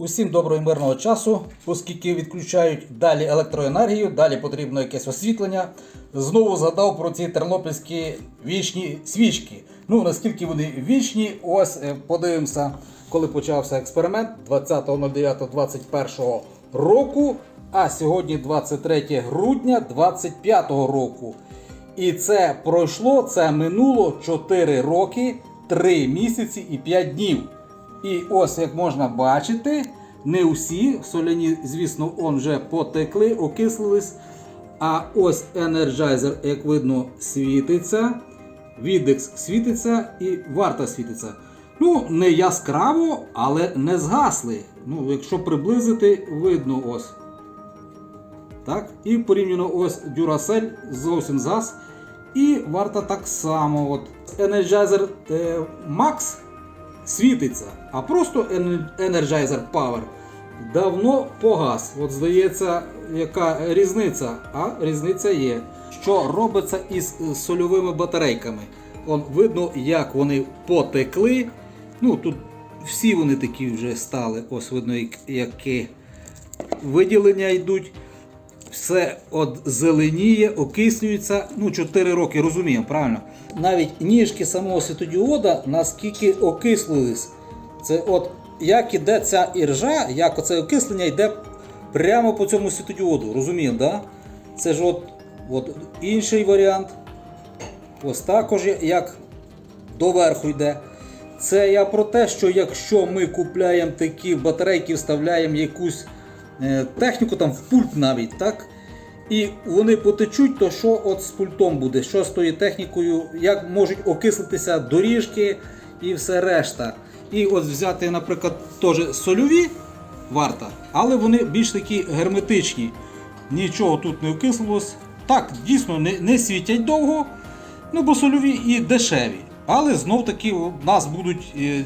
Усім доброго і мирного часу, оскільки відключають далі електроенергію, далі потрібно якесь освітлення. Знову згадав про ці тернопільські вічні свічки. Ну наскільки вони вічні, ось е, подивимося, коли почався експеримент 20.09.21 року. А сьогодні 23 грудня 25 року. І це пройшло, це минуло 4 роки, 3 місяці і 5 днів. І ось як можна бачити, не усі соляні, звісно, он вже потекли, окислились. А ось Energizer, як видно, світиться. Відекс світиться і варта світиться. Ну, не яскраво, але не згасли. Ну, якщо приблизити, видно ось. Так? І порівняно ось Duracell зовсім згас. І варта так само. От Energizer е, Max світиться, а просто Energizer Power давно погас. От здається, яка різниця? А різниця є. Що робиться із е, сольовими батарейками? Он видно, як вони потекли. Ну тут всі вони такі вже стали. Ось видно, як- які виділення йдуть. Все от зеленіє, окислюється. Ну, 4 роки, розуміємо, правильно? Навіть ніжки самого світодіода наскільки окислились. Це от як іде ця іржа, як оце окислення йде прямо по цьому світодіоду. Розуміємо, да? Це ж от, от інший варіант. Ось також як доверху йде. Це я про те, що якщо ми купляємо такі батарейки, вставляємо якусь е, техніку, там в пульт навіть, так? І вони потечуть, то що от з пультом буде, що з тою технікою, як можуть окислитися доріжки і все решта. І от взяти, наприклад, теж сольові варта, але вони більш такі герметичні. Нічого тут не окислилось. Так, дійсно не, не світять довго, ну бо сольові і дешеві. Але знов таки у нас будуть е,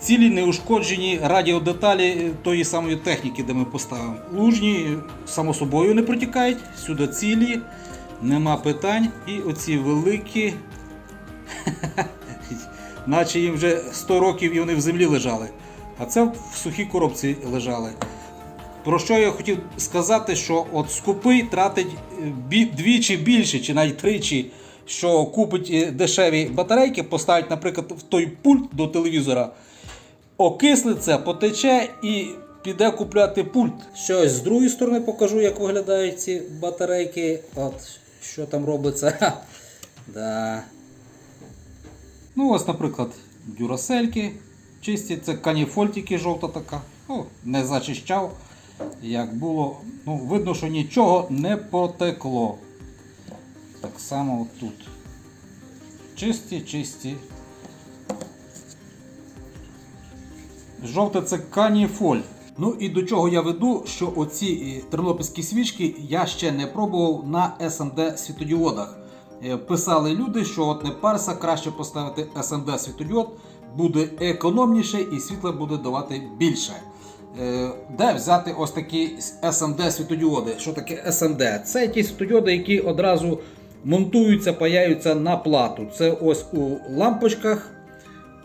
цілі неушкоджені радіодеталі тої самої техніки, де ми поставимо. Лужні, само собою, не протікають, сюди цілі, нема питань. І оці великі, наче їм вже 100 років і вони в землі лежали. А це в сухій коробці лежали. Про що я хотів сказати, що от скупий тратить е, двічі більше, чи навіть тричі, що купить е, дешеві батарейки, поставить, наприклад, в той пульт до телевізора, окислиться, потече і піде купляти пульт. Щось з другої сторони покажу, як виглядають ці батарейки. От що там робиться. Да. Ну, ось, наприклад, дюрасельки чисті, це каніфоль тільки жовта така. Ну, не зачищав, як було. Ну, видно, що нічого не потекло. Так само тут. Чисті, чисті. Жовте це каніфоль. Ну і до чого я веду, що оці е, тернопільські свічки я ще не пробував на SMD світодіодах. Е, Писали люди, що от не парса, краще поставити SMD світодіод, буде економніше і світла буде давати більше. Е, Де взяти ось такі SMD світодіоди? Що таке SMD? Це ті світодіоди, які одразу монтуються, паяються на плату. Це ось у лампочках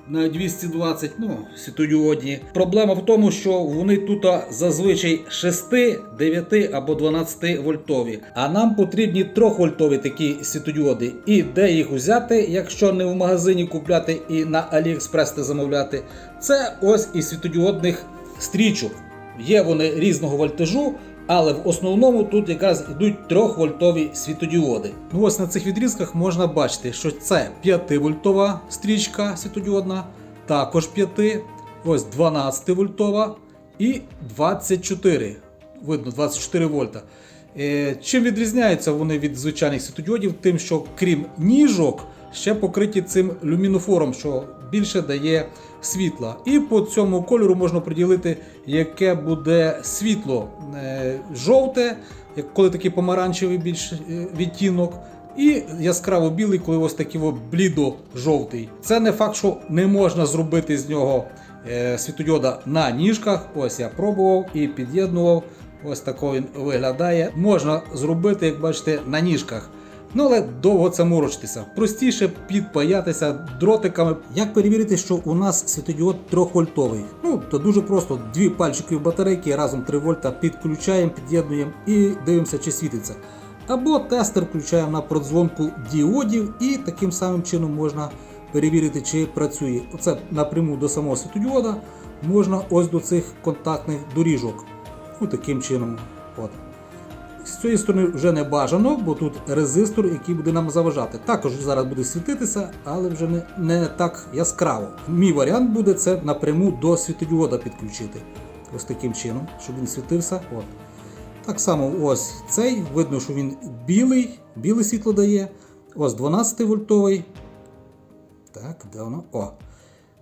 на 220, ну, світодіодні. Проблема в тому, що вони тут зазвичай 6, 9 або 12 вольтові. А нам потрібні 3 вольтові такі світодіоди. І де їх взяти, якщо не в магазині купляти і на AliExpress не замовляти, це ось із світодіодних стрічок. Є вони різного вольтажу, але в основному тут якраз йдуть 3-вольтові світодіоди. Ну ось на цих відрізках можна бачити, що це 5-вольтова стрічка світодіодна, також 5, ось 12-вольтова і 24. Видно, 24 вольта. Е, Чим відрізняються вони від звичайних світодіодів? Тим, що крім ніжок, ще покриті цим люмінофором, що більше дає світла. І по цьому кольору можна приділити, яке буде світло Е, жовте, коли такий помаранчевий більш е, відтінок. І яскраво білий, коли ось такий блідо-жовтий. Це не факт, що не можна зробити з нього е, світодіода на ніжках. Ось я пробував і під'єднував. Ось тако він виглядає. Можна зробити, як бачите, на ніжках. Ну але довго це морочитися. Простіше підпаятися дротиками. Як перевірити, що у нас світодіод 3 вольтовий? Ну, то дуже просто. Дві пальчики батарейки разом 3 вольта підключаємо, під'єднуємо і дивимося, чи світиться. Або тестер включаємо на продзвонку діодів, і таким самим чином можна перевірити, чи працює. Оце напряму до самого світодіода можна ось до цих контактних доріжок. Ну, таким чином. От. З цієї сторони вже не бажано, бо тут резистор, який буде нам заважати. Також зараз буде світитися, але вже не, не так яскраво. Мій варіант буде це напряму до світодіода підключити. Ось таким чином, щоб він світився. От. Так само ось цей, видно, що він білий, біле світло дає. Ось 12 вольтовий. Так, де воно? О.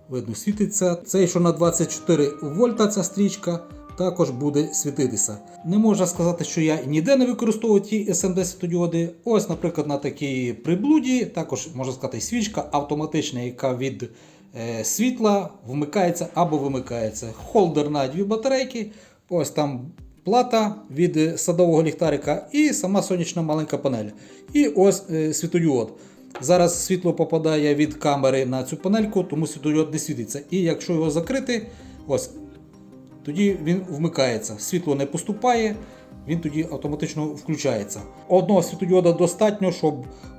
Видно, світиться. Цей, що на 24 вольта ця стрічка, також буде світитися. Не можна сказати, що я ніде не використовую ті SMD світодіоди. Ось, наприклад, на такій приблуді, також можна сказати, свічка автоматична, яка від е, світла вмикається або вимикається. Холдер на дві батарейки. Ось там плата від садового ліхтарика і сама сонячна маленька панель. І ось е, світодіод. Зараз світло попадає від камери на цю панельку, тому світодіод не світиться. І якщо його закрити, ось тоді він вмикається. Світло не поступає, він тоді автоматично включається. Одного світодіода достатньо, щоб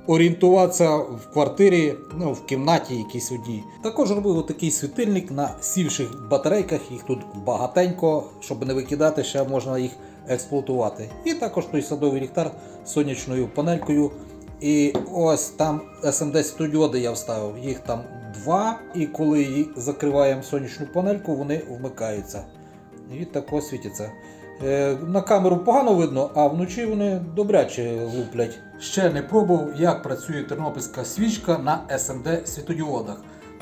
орієнтуватися в квартирі, ну, в кімнаті якійсь одній. Також робив такий світильник на сівших батарейках, їх тут багатенько, щоб не викидати, ще можна їх експлуатувати. І також той садовий ліхтар з сонячною панелькою. І ось там SMD світодіоди я вставив. Їх там два, і коли закриваємо сонячну панельку, вони вмикаються. І тако світяться. Е, на камеру погано видно, а вночі вони добряче луплять. Ще не пробував, як працює тернопільська свічка на SMD світодіодах.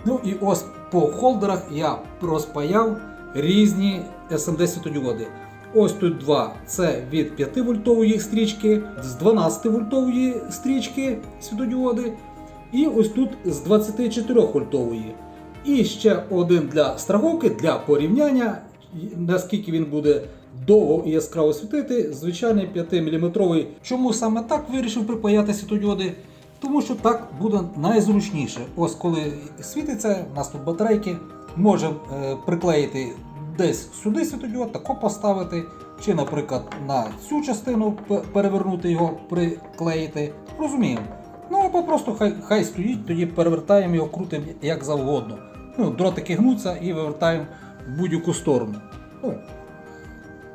Ну і ось по холдерах я розпаяв різні SMD світодіоди. Ось тут два. Це від 5 вольтової стрічки, з 12 вольтової стрічки світодіоди. І ось тут з 24 вольтової. І ще один для страховки, для порівняння, наскільки він буде довго і яскраво світити, звичайний 5-мм. Чому саме так вирішив припаяти світодіоди? Тому що так буде найзручніше. Ось коли світиться, у нас тут батарейки, можемо е, приклеїти десь сюди світодіод, тако поставити, чи, наприклад, на цю частину перевернути його, приклеїти. Розуміємо. Ну або просто хай, хай стоїть, тоді перевертаємо його, крутимо як завгодно. Ну, дротики гнуться і вивертаємо будь-яку сторону. Ну,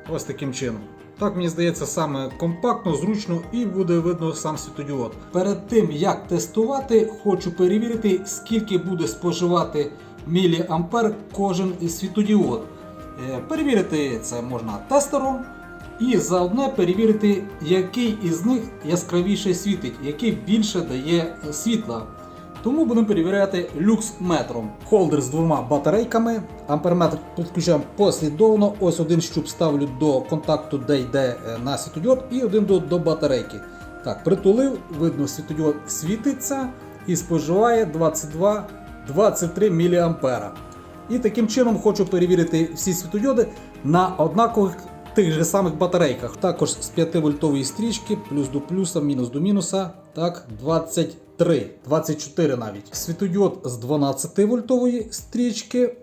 ось таким чином. Так мені здається саме компактно, зручно і буде видно сам світодіод. Перед тим як тестувати, хочу перевірити, скільки буде споживати міліампер кожен світодіод. Е, Перевірити це можна тестером. І заодно перевірити, який із них яскравіше світить, який більше дає е, світла. Тому будемо перевіряти люкс-метром. Холдер з двома батарейками. Амперметр підключаємо послідовно. Ось один щуп ставлю до контакту, де йде е, на світодіод, і один до, до батарейки. Так, притулив, видно, світодіод світиться і споживає 22-23 мА. І таким чином хочу перевірити всі світодіоди на однакових тих же самих батарейках. Також з 5 вольтової стрічки, плюс до плюса, мінус до мінуса. Так, 23, 24 навіть. Світодіод з 12 вольтової стрічки.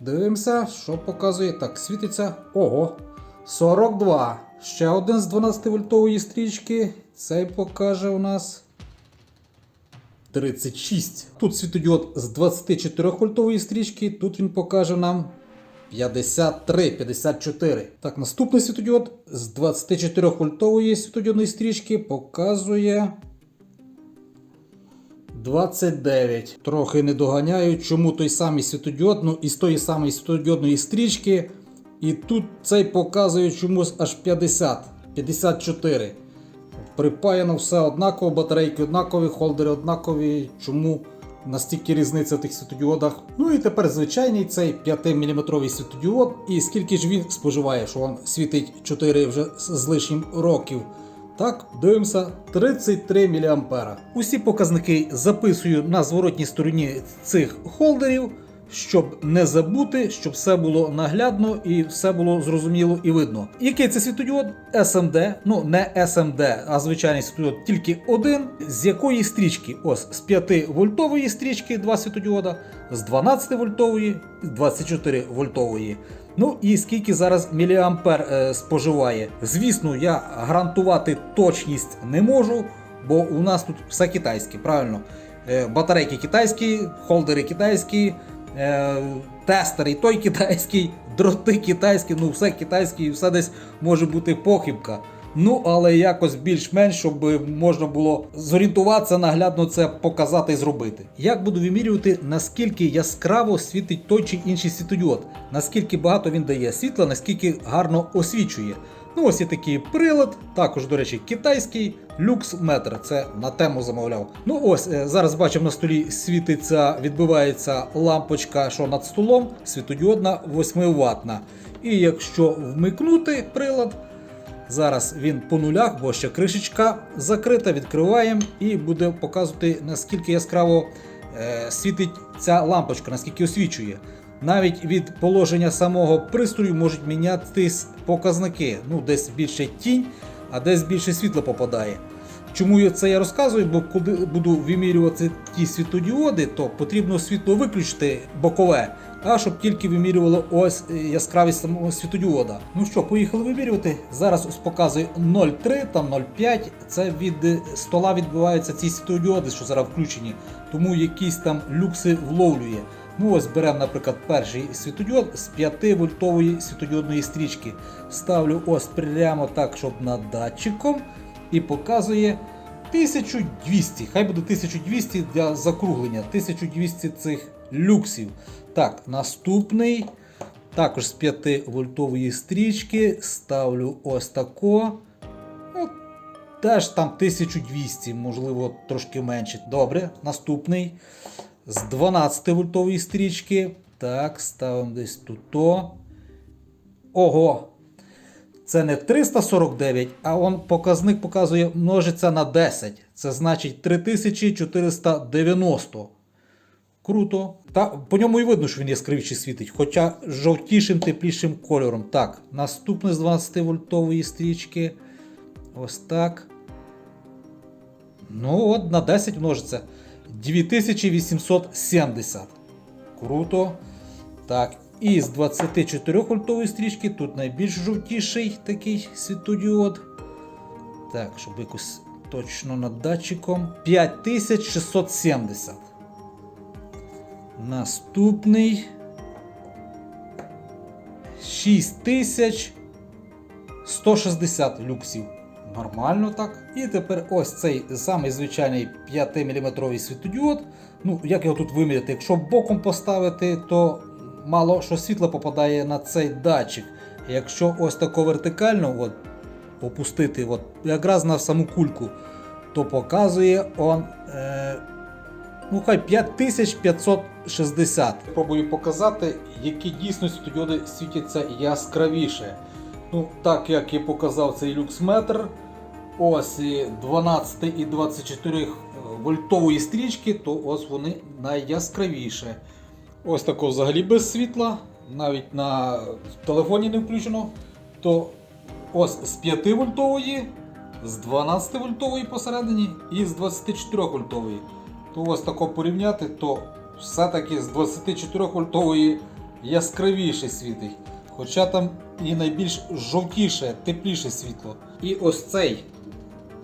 Дивимося, що показує. Так, світиться. Ого. 42. Ще один з 12 вольтової стрічки. Цей покаже у нас 36. Тут світодіод з 24 вольтової стрічки, тут він покаже нам 53, 54. Так, наступний світодіод з 24 вольтової світодіодної стрічки показує 29. Трохи не доганяю, чому той самий світодіод, ну із тої самої світодіодної стрічки. І тут цей показує чомусь аж 50, 54. Припаяно все однаково, батарейки однакові, холдери однакові. Чому настільки різниця в тих світодіодах? Ну і тепер звичайний цей 5-мм світодіод. І скільки ж він споживає, що він світить 4 вже з лишнім років. Так, дивимося 33 мА. Усі показники записую на зворотній стороні цих холдерів. щоб не забути, щоб все було наглядно і все було зрозуміло і видно. Який це світодіод? SMD, ну не SMD, а звичайний світодіод тільки один. З якої стрічки? Ось з 5 вольтової стрічки два світодіода, з 12 вольтової, з 24 вольтової. Ну і скільки зараз міліампер е, споживає. Звісно, я гарантувати точність не можу, бо у нас тут все китайське, правильно? Е, батарейки китайські, холдери китайські, е, тестери той китайський, дроти китайські, ну все китайське і все десь може бути похибка. Ну, але якось більш-менш, щоб можна було зорієнтуватися, наглядно це показати і зробити. Як буду вимірювати, наскільки яскраво світить той чи інший світодіод, наскільки багато він дає світла, наскільки гарно освічує. Ну, ось є такий прилад, також, до речі, китайський люкс-метр. Це на тему замовляв. Ну ось е, зараз бачимо на столі світиться, відбивається лампочка, що над столом, світодіодна 8 ватна. І якщо вмикнути прилад, зараз він по нулях, бо ще кришечка закрита, відкриваємо і буде показувати наскільки яскраво е, світить ця лампочка, наскільки освічує. Навіть від положення самого пристрою можуть мінятись показники. Ну, десь більше тінь, а десь більше світла попадає. Чому це я розказую? Бо коли буду вимірювати ті світлодіоди, то потрібно світло виключити бокове, а щоб тільки вимірювало ось е, яскравість самого світлодіода. Ну що, поїхали вимірювати. Зараз ось показує 0,3 там 0,5. Це від е, стола відбуваються ці світлодіоди, що зараз включені, тому якісь там люкси вловлює. Ну ось беремо, наприклад, перший світодіод з 5 вольтової світодіодної стрічки. Ставлю ось прямо так, щоб над датчиком, і показує 1200. Хай буде 1200 для закруглення. 1200 цих люксів. Так, наступний. Також з 5 вольтової стрічки ставлю ось тако. Ну, теж там 1200, можливо, трошки менше. Добре, наступний з 12 вольтової стрічки. Так, ставимо десь тут. Ого! Це не 349, а он показник показує множиться на 10. Це значить 3490. Круто. Та по ньому і видно, що він яскравіше світить, хоча жовтішим, теплішим кольором. Так, наступне з 12 вольтової стрічки. Ось так. Ну, от на 10 множиться. 2870. Круто. Так, і з 24 вольтової стрічки тут найбільш жовтіший такий світодіод. Так, щоб якось точно над датчиком. 5670. Наступний. 6160 люксів. Нормально так. І тепер ось цей самий звичайний 5-мм світодіод. Ну, як його тут виміряти? Якщо боком поставити, то мало що світло попадає на цей датчик. Якщо ось тако вертикально от, опустити от, якраз на саму кульку, то показує он. Е, ну хай 5560. Пробую показати, які дійсно світодіоди світяться яскравіше. Ну, Так як я показав цей люксметр, ось і 12 і 24 вольтової стрічки, то ось вони найяскравіше. Ось тако взагалі без світла, навіть на телефоні не включено. То ось з 5 вольтової, з 12 вольтової посередині і з 24 вольтової. То ось тако порівняти, то все-таки з 24 вольтової яскравіше світить. Хоча там і найбільш жовтіше, тепліше світло. І ось цей,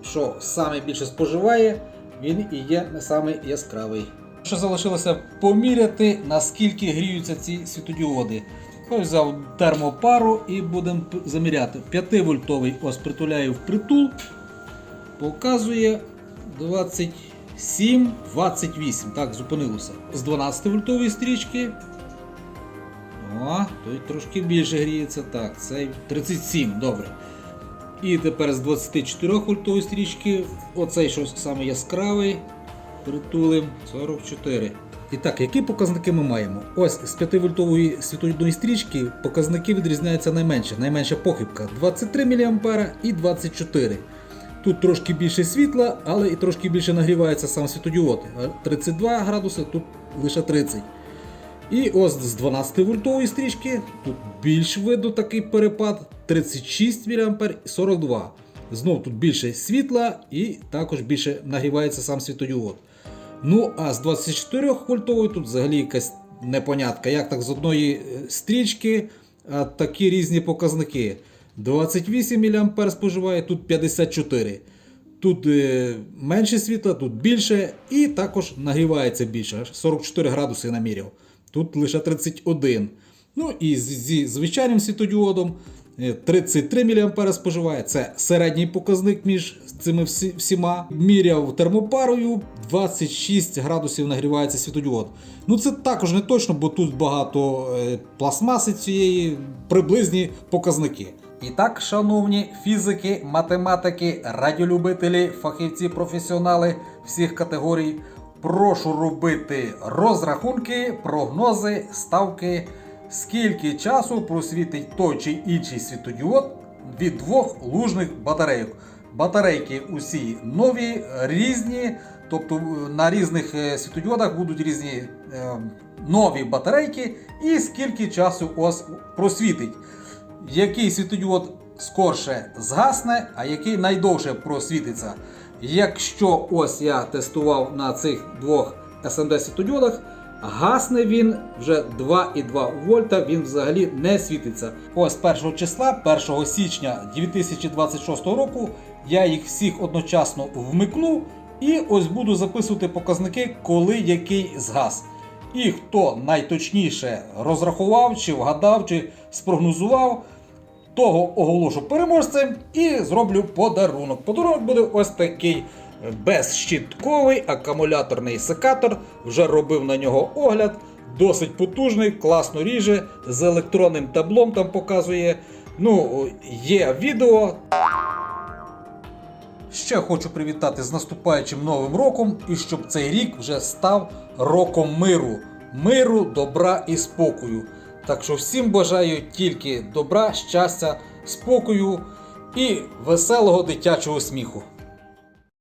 що саме більше споживає, він і є саме яскравий. Що залишилося поміряти, наскільки гріються ці світодіоди. Ось взяв термопару і будемо заміряти. 5 вольтовий ось притуляю в притул. Показує 27-28. Так, зупинилося. З 12 вольтової стрічки. О, той трошки більше гріється. Так, цей 37, добре. І тепер з 24 вольтової стрічки, оцей що саме яскравий, притулим 44. І так, які показники ми маємо? Ось з 5 вольтової світлової стрічки показники відрізняються найменше. Найменша похибка 23 мА і 24. Тут трошки більше світла, але і трошки більше нагрівається сам світодіод. 32 градуси, тут лише 30. І ось з 12 вольтової стрічки тут більш видно такий перепад 36 мА і 42. Знов тут більше світла і також більше нагрівається сам світодіод. Ну, а з 24 вольтової тут взагалі якась непонятка. Як так з одної е, стрічки такі різні показники. 28 мА споживає, тут 54. Тут е, менше світла, тут більше, і також нагрівається більше. 44 градуси наміряв. Тут лише 31. Ну і зі звичайним світодіодом е, 33 мА споживає. Це середній показник між цими всі, всіма. Міряв термопарою, 26 градусів нагрівається світодіод. Ну це також не точно, бо тут багато е, пластмаси цієї, приблизні показники. І так, шановні фізики, математики, радіолюбителі, фахівці, професіонали всіх категорій, прошу робити розрахунки, прогнози, ставки, скільки часу просвітить той чи інший світодіод від двох лужних батарейок. Батарейки усі нові, різні, тобто е, на різних е, світодіодах будуть різні е, нові батарейки, і скільки часу ось просвітить який світодіод скорше згасне, а який найдовше просвітиться. Якщо ось я тестував на цих двох SMD світодіодах, гасне він вже 2,2 вольта, він взагалі не світиться. Ось 1 числа, 1 січня 2026 року, я їх всіх одночасно вмикну і ось буду записувати показники, коли який згас. І хто найточніше розрахував, чи вгадав, чи спрогнозував, того оголошу переможцем і зроблю подарунок. Подарунок буде ось такий безщітковий акумуляторний секатор. Вже робив на нього огляд. Досить потужний, класно ріже, з електронним таблом там показує. Ну, є відео, Ще хочу привітати з наступаючим новим роком і щоб цей рік вже став роком миру, миру, добра і спокою. Так що всім бажаю тільки добра, щастя, спокою і веселого дитячого сміху.